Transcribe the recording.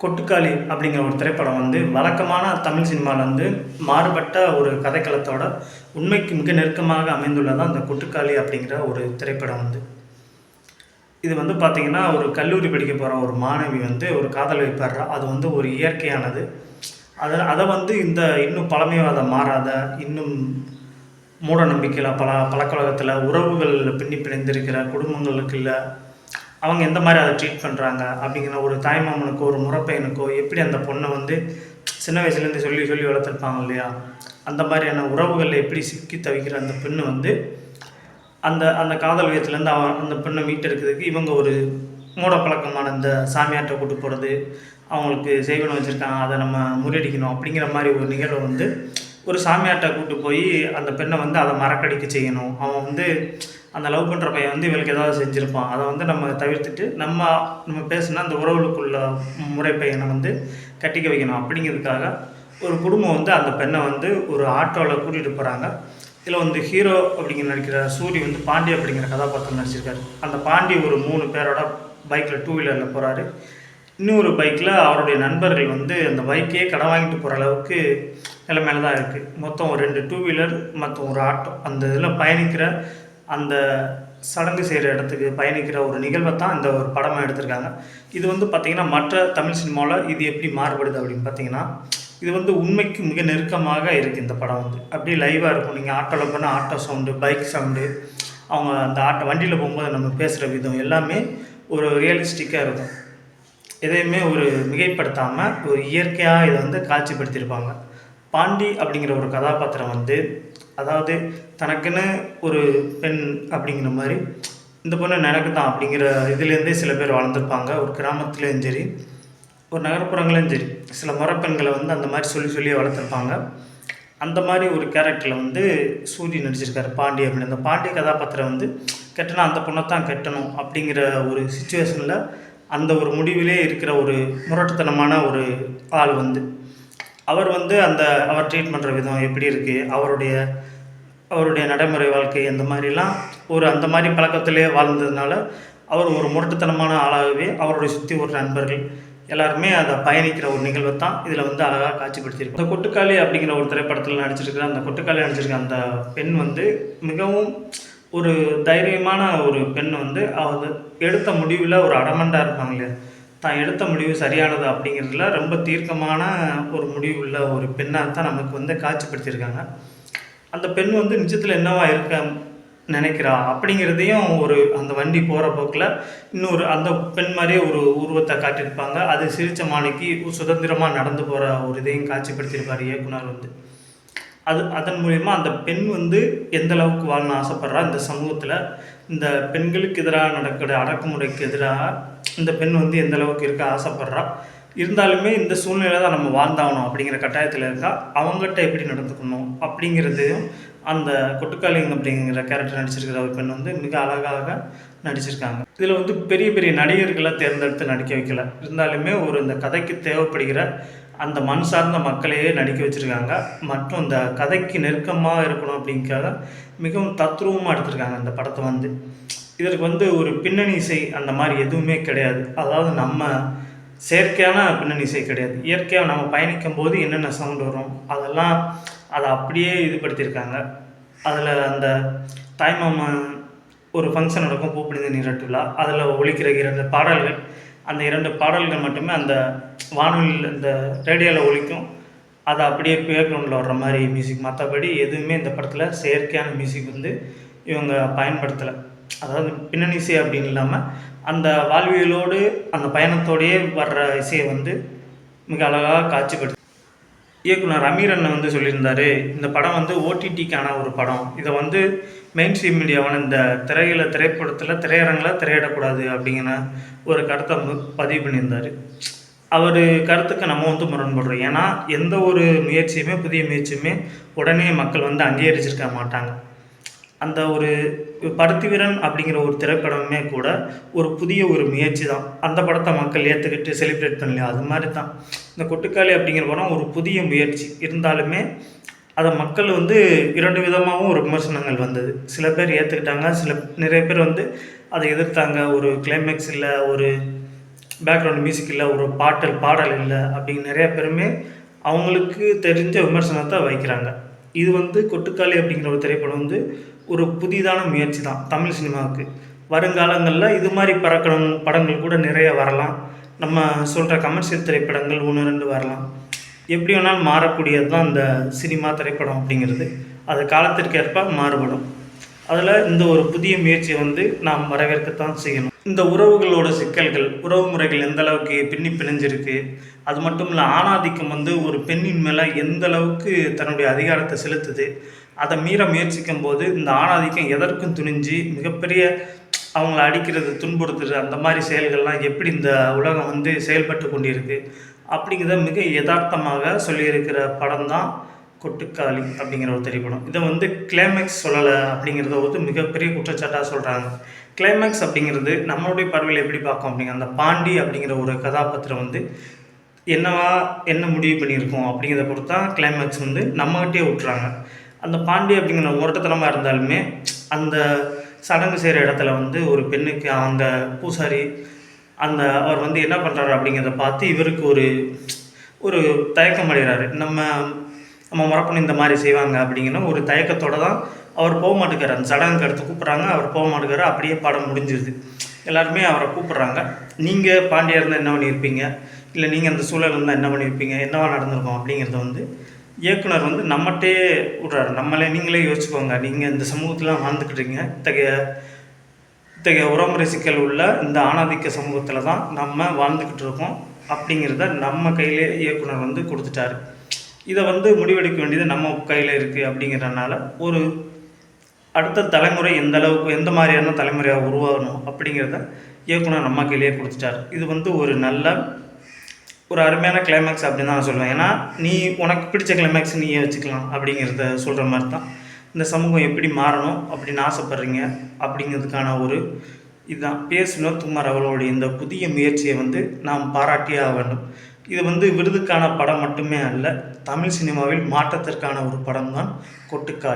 கொட்டுக்காளி அப்படிங்கிற ஒரு திரைப்படம் வந்து வழக்கமான தமிழ் சினிமாவில் வந்து மாறுபட்ட ஒரு கதைக்களத்தோட உண்மைக்கு மிக நெருக்கமாக அமைந்துள்ளதான் அந்த கொட்டுக்காளி அப்படிங்கிற ஒரு திரைப்படம் வந்து. இது வந்து பார்த்திங்கன்னா ஒரு கல்லூரி படிக்க போகிற ஒரு மாணவி வந்து ஒரு காதல் வைப்படுறா அது வந்து ஒரு இயற்கையானது. அதை அதை வந்து இந்த இன்னும் பழமைவாதம் மாறாத இன்னும் மூட நம்பிக்கையில் பல பழக்கவழக்கத்தில் உறவுகளில் பின்னி பிணைந்திருக்கிற குடும்பங்களுக்கு இல்லை அவங்க எந்த மாதிரி அதை ட்ரீட் பண்ணுறாங்க அப்படிங்கிற ஒரு தாய்மாமனுக்கோ ஒரு முறப்பையனுக்கோ எப்படி அந்த பொண்ணை வந்து சின்ன வயசுலேருந்து சொல்லி சொல்லி வளர்த்துருப்பாங்க இல்லையா? அந்த மாதிரியான உறவுகளில் எப்படி சிக்கி தவிக்கிற அந்த பெண்ணு வந்து அந்த அந்த காதல் வியத்துலேருந்து அவன் அந்த பெண்ணை மீட்டெடுக்கிறதுக்கு இவங்க ஒரு மூடப்பழக்கமான இந்த சாமியாட்டை கூட்டு போகிறது அவங்களுக்கு செய்வனம் வச்சுருக்காங்க அதை நம்ம முறியடிக்கணும் அப்படிங்கிற மாதிரி ஒரு நிகழ்வை வந்து ஒரு சாமியாட்டை கூட்டு போய் அந்த பெண்ணை வந்து அதை மறக்கடிக்க செய்யணும். அவன் வந்து அந்த லவ் பண்ணுற பையன் வந்து இவளுக்கு ஏதாவது செஞ்சுருப்பான். அதை வந்து நம்ம தவிர்த்துட்டு நம்ம நம்ம பேசுனா அந்த உறவுகளுக்குள்ள முறை பையனை வந்து கட்டிக்க வைக்கணும். அப்படிங்கிறதுக்காக ஒரு குடும்பம் வந்து அந்த பெண்ணை வந்து ஒரு ஆட்டோவில் கூட்டிகிட்டு போகிறாங்க இதில் வந்து ஹீரோ அப்படிங்கிற நடிக்கிற சூரி வந்து பாண்டி அப்படிங்கிற கதாபாத்திரம் நடிச்சிருக்காரு. அந்த பாண்டி ஒரு மூணு பேரோட பைக்கில் டூ வீலரில் போகிறாரு இன்னொரு பைக்கில் அவருடைய நண்பர்கள் வந்து அந்த பைக்கையே கடன் வாங்கிட்டு போகிற அளவுக்கு நிலைமையில தான் இருக்குது மொத்தம் ஒரு ரெண்டு டூ வீலர் மொத்தம் ஒரு ஆட்டோ. அந்த இதில் பயணிக்கிற அந்த சடங்கு செய்கிற இடத்துக்கு பயணிக்கிற ஒரு நிகழ்வை தான் இந்த ஒரு படமாக எடுத்திருக்காங்க. இது வந்து பார்த்திங்கன்னா மற்ற தமிழ் சினிமாவில் இது எப்படி மாறுபடுது அப்படின்னு பார்த்தீங்கன்னா இது வந்து உண்மைக்கு மிக நெருக்கமாக இருக்குது இந்த படம் வந்து. அப்படியே லைவாக இருக்கும். நீங்கள் ஆட்டோவில் போனால் ஆட்டோ சவுண்டு பைக் சவுண்டு அவங்க அந்த ஆட்டோ வண்டியில் போகும்போது நம்ம பேசுகிற விதம் எல்லாமே ஒரு ரியலிஸ்டிக்காக இருக்கும். எதையுமே ஒரு மிகைப்படுத்தாமல் ஒரு இயற்கையாக இதை வந்து காட்சிப்படுத்தியிருப்பாங்க. பாண்டி அப்படிங்கிற ஒரு கதாபாத்திரம் வந்து அதாவது தனக்குன்னு ஒரு பெண் அப்படிங்கிற மாதிரி இந்த பொண்ணு எனக்கு தான் அப்படிங்கிற இதுலேருந்தே சில பேர் வாழ்ந்திருப்பாங்க. ஒரு கிராமத்துலேயும் சரி ஒரு நகர்ப்புறங்களையும் சரி. சில முறப்பெண்களை வந்து அந்த மாதிரி சொல்லி சொல்லி வளர்த்துருப்பாங்க. அந்த மாதிரி ஒரு கேரக்டரில் வந்து சூரிய நடிச்சிருக்காரு பாண்டி அப்படின்னு. அந்த பாண்டிய கதாபாத்திரம் வந்து கெட்டனா அந்த பொண்ணை தான் கெட்டணும் அப்படிங்கிற ஒரு சுச்சுவேஷனில் அந்த ஒரு முடிவிலே இருக்கிற ஒரு முரட்டுத்தனமான ஒரு ஆள் வந்து அவர் வந்து அந்த அவர் ட்ரீட் பண்ணுற விதம் எப்படி இருக்குது அவருடைய அவருடைய நடைமுறை வாழ்க்கை அந்த மாதிரிலாம்? ஒரு அந்த மாதிரி பழக்கத்திலே வாழ்ந்ததுனால அவர் ஒரு முரட்டுத்தனமான ஆளாகவே அவருடைய சுற்றி ஒரு நண்பர்கள் எல்லாருமே அதை பயணிக்கிற ஒரு நிகழ்வை தான் இதில் வந்து அழகாக காட்சிப்படுத்தியிருக்கும் இந்த கொட்டுக்காளி அப்படிங்கிற ஒரு திரைப்படத்தில் நடிச்சிருக்கிற அந்த கொட்டுக்காளி நடிச்சிருக்க அந்த பெண் வந்து மிகவும் ஒரு தைரியமான ஒரு பெண் வந்து அவர் எடுத்த முடிவில் ஒரு அடமண்டாக இருப்பாங்க இல்லையா? தான் எடுத்த முடிவு சரியானது அப்படிங்கிறதுல ரொம்ப தீர்க்கமான ஒரு முடிவு உள்ள ஒரு பெண்ணாக தான் நமக்கு வந்து காட்சிப்படுத்தியிருக்காங்க. அந்த பெண் வந்து நிஜத்தில் என்னவா இருக்க நினைக்கிறா அப்படிங்கிறதையும் ஒரு அந்த வண்டி போகிற போக்கில் இன்னொரு அந்த பெண் மாதிரியே ஒரு உருவத்தை காட்டியிருப்பாங்க. அது சிரிச்ச மாணிக்கு சுதந்திரமாக நடந்து போகிற ஒரு இதையும் காட்சிப்படுத்தியிருப்பார் இயக்குனர் வந்து. அது அதன் மூலயமா அந்த பெண் வந்து எந்த அளவுக்கு வாழணும் ஆசைப்படுறா? இந்த சமூகத்தில் இந்த பெண்களுக்கு எதிராக நடக்கிற அடக்குமுறைக்கு எதிராக இந்த பெண் வந்து எந்த அளவுக்கு இருக்க ஆசைப்படுறா? இருந்தாலுமே இந்த சூழ்நிலை தான் நம்ம வாழ்ந்தாகணும் அப்படிங்கிற கட்டாயத்தில் இருந்தால் அவங்ககிட்ட எப்படி நடந்துக்கணும் அப்படிங்கிறதையும் அந்த கொட்டுக்காளிங்க அப்படிங்கிற கேரக்டர் நடிச்சிருக்கிற ஒரு பெண் வந்து மிக அழகாக நடிச்சிருக்காங்க. இதில் வந்து பெரிய பெரிய நடிகர்களை தேர்ந்தெடுத்து நடிக்க வைக்கல. இருந்தாலுமே ஒரு இந்த கதைக்கு தேவைப்படுகிற அந்த மண் சார்ந்த மக்களையே நடிக்க வச்சுருக்காங்க. மற்றும் இந்த கதைக்கு நெருக்கமாக இருக்கணும் அப்படிங்கிறத மிகவும் தத்ரூபமாக எடுத்திருக்காங்க அந்த படத்தை வந்து. இதற்கு வந்து ஒரு பின்னணி இசை அந்த மாதிரி எதுவுமே கிடையாது. அதாவது நம்ம செயற்கையான பின்னணி இசை கிடையாது. இயற்கையாக நம்ம பயணிக்கும் போது என்னென்ன சவுண்ட் வரும் அதெல்லாம் அதை அப்படியே இதுபடுத்தியிருக்காங்க. அதில் அந்த தாய்மாமன் ஒரு ஃபங்க்ஷன் நடக்கும் பூப்பிடிந்த நீராட்டு விழா. அதில் ஒழிக்கிற இரண்டு பாடல்கள் அந்த இரண்டு பாடல்கள் மட்டுமே அந்த வானொலியில் இந்த ரேடியோவில் ஒழிக்கும் அதை அப்படியே பேக்ரவுண்டில் வர்ற மாதிரி மியூசிக் மற்றபடி எதுவுமே இந்த படத்தில் செயற்கையான மியூசிக் வந்து இவங்க பயன்படுத்தலை. அதாவது பின்னணி இசை அப்படின்னு இல்லாமல் அந்த வாழ்வியலோடு அந்த பயணத்தோடையே வர்ற இசையை வந்து மிக அழகாக காட்சிப்படுத்தி. இயக்குனர் அமீர் அண்ணன் வந்து சொல்லியிருந்தாரு இந்த படம் வந்து ஓடிடிக்கான ஒரு படம். இதை வந்து மெயின் ஸ்ட்ரீம் மீடியாவான இந்த திரையில திரைப்படத்தில் திரையரங்கில் திரையிடக்கூடாது அப்படிங்கிற ஒரு கருத்தை பதிவு பண்ணியிருந்தார். அவர் கருத்துக்கு நம்ம வந்து முரண்படுறோம். ஏன்னா எந்த ஒரு முயற்சியுமே புதிய முயற்சியுமே உடனே மக்கள் வந்து அங்கீகரிச்சிருக்க மாட்டாங்க. அந்த ஒரு பருத்திவீரன் அப்படிங்கிற ஒரு திரைப்படமே கூட ஒரு புதிய ஒரு முயற்சி தான் அந்த படத்தை மக்கள் ஏற்றுக்கிட்டு செலிப்ரேட் பண்ணலையா? அது மாதிரி தான் இந்த கொட்டுக்காளி அப்படிங்கிற படம் ஒரு புதிய முயற்சி. இருந்தாலுமே அதை மக்கள் வந்து இரண்டு விதமாகவும் ஒரு விமர்சனங்கள் வந்தது. சில பேர் ஏற்றுக்கிட்டாங்க சில நிறைய பேர் வந்து அதை எதிர்த்தாங்க. ஒரு கிளைமேக்ஸ் இல்லை ஒரு பேக்ரவுண்ட் மியூசிக் இல்லை ஒரு பாட்டல் பாடல் இல்லை அப்படின்னு நிறைய பேருமே அவங்களுக்கு தெரிஞ்ச விமர்சனத்தை வைக்கிறாங்க. இது வந்து கொட்டுக்காளி அப்படிங்கிற ஒரு திரைப்படம் வந்து ஒரு புதிதான முயற்சி தான் தமிழ் சினிமாவுக்கு. வருங்காலங்களில் இது மாதிரி பறக்கணும் படங்கள் கூட நிறைய வரலாம். நம்ம சொல்கிற கமர்ஷியல் திரைப்படங்கள் ஒன்று ரெண்டு வரலாம். எப்படி வேணாலும் மாறக்கூடியது தான் இந்த சினிமா திரைப்படம் அப்படிங்கிறது. அது காலத்திற்கேற்ப மாறுபடும். அதில் இந்த ஒரு புதிய முயற்சியை வந்து நாம் வரவேற்கத்தான் செய்யணும். இந்த உறவுகளோட சிக்கல்கள் உறவு முறைகள் எந்த அளவுக்கு பின்னி பிணைஞ்சிருக்கு அது மட்டும் இல்லை ஆணாதிக்கம் வந்து ஒரு பெண்ணின் மேலே எந்த அளவுக்கு தன்னுடைய அதிகாரத்தை செலுத்துது அதை மீற முயற்சிக்கும் போது இந்த ஆணாதிக்கம் எதற்கும் துணிஞ்சு மிகப்பெரிய அவங்கள அடிக்கிறது துன்புறுத்துறது அந்த மாதிரி செயல்கள்லாம் எப்படி இந்த உலகம் வந்து செயல்பட்டு கொண்டிருக்கு அப்படிங்கிறத மிக யதார்த்தமாக சொல்லியிருக்கிற படம் தான் கொட்டுக்காளி அப்படிங்கிற ஒரு திரைப்படம். இதை வந்து கிளைமேக்ஸ் சொல்லலை அப்படிங்கிறத வந்து மிகப்பெரிய குற்றச்சாட்டாக சொல்கிறாங்க கிளைமேக்ஸ் அப்படிங்கிறது நம்மளுடைய பார்வையில் எப்படி பார்க்கும் அப்படிங்கிற அந்த பாண்டி அப்படிங்கிற ஒரு கதாபாத்திரம் வந்து என்னவா என்ன முடிவு பண்ணியிருக்கோம் அப்படிங்கிறத பொறுத்து தான் கிளைமேக்ஸ் வந்து நம்மகிட்டே விட்டுறாங்க. அந்த பாண்டி அப்படிங்கிற முரட்டத்தனமாக இருந்தாலுமே அந்த சடங்கு செய்கிற இடத்துல வந்து ஒரு பெண்ணுக்கு அந்த பூசாரி அந்த அவர் வந்து என்ன பண்ணுறாரு அப்படிங்கிறத பார்த்து இவருக்கு ஒரு ஒரு தயக்கம் அடைகிறாரு. நம்ம நம்ம முறப்பண்ணு இந்த மாதிரி செய்வாங்க அப்படிங்கிற ஒரு தயக்கத்தோடு தான் அவர் போக மாட்டேங்கிறார். அந்த சடங்குக்கு எடுத்து கூப்பிட்றாங்க அவர் போக மாட்டேங்கிறார் அப்படியே படம் முடிஞ்சிருது. எல்லாருமே அவரை கூப்பிட்றாங்க. நீங்கள் பாண்டியா இருந்தால் என்ன பண்ணியிருப்பீங்க? இல்லை நீங்கள் அந்த சூழல் இருந்தால் என்ன பண்ணியிருப்பீங்க? என்னவா நடந்திருக்கும் அப்படிங்கிறத வந்து இயக்குனர் வந்து நம்மகிட்டே விட்றாரு. நம்மளே நீங்களே யோசிச்சுக்கோங்க. நீங்கள் இந்த சமூகத்தில் வாழ்ந்துக்கிட்டீங்க. இத்தகைய இத்தகைய உறமுறை சிக்கல் உள்ள இந்த ஆணாதிக்க சமூகத்தில் தான் நம்ம வாழ்ந்துக்கிட்டு இருக்கோம் அப்படிங்கிறத நம்ம கையிலே இயக்குனர் வந்து கொடுத்துட்டாரு. இதை வந்து முடிவெடுக்க வேண்டியது நம்ம கையில் இருக்குது அப்படிங்கிறனால ஒரு அடுத்த தலைமுறை எந்த அளவுக்கு எந்த மாதிரியான தலைமுறையாக உருவாகணும் அப்படிங்கிறத இயக்குனர் நம்ம கையிலேயே கொடுத்துட்டார். இது வந்து ஒரு நல்ல ஒரு அருமையான கிளைமேக்ஸ் அப்படின்னு தான் நான் சொல்லுவேன் ஏன்னா நீ உனக்கு பிடிச்ச கிளைமேக்ஸ் நீயே வச்சுக்கலாம் அப்படிங்கிறத சொல்கிற மாதிரி தான். இந்த சமூகம் எப்படி மாறணும் அப்படின்னு ஆசைப்பட்றீங்க அப்படிங்கிறதுக்கான ஒரு இதுதான். பேஸ் வினோத்குமார் அவர்களுடைய இந்த புதிய முயற்சியை வந்து நாம் பாராட்டியே ஆக வேண்டும் இது வந்து விருதுக்கான படம் மட்டுமே அல்ல தமிழ் சினிமாவில் மாற்றத்திற்கான ஒரு படம் தான் கொட்டுக்கால்.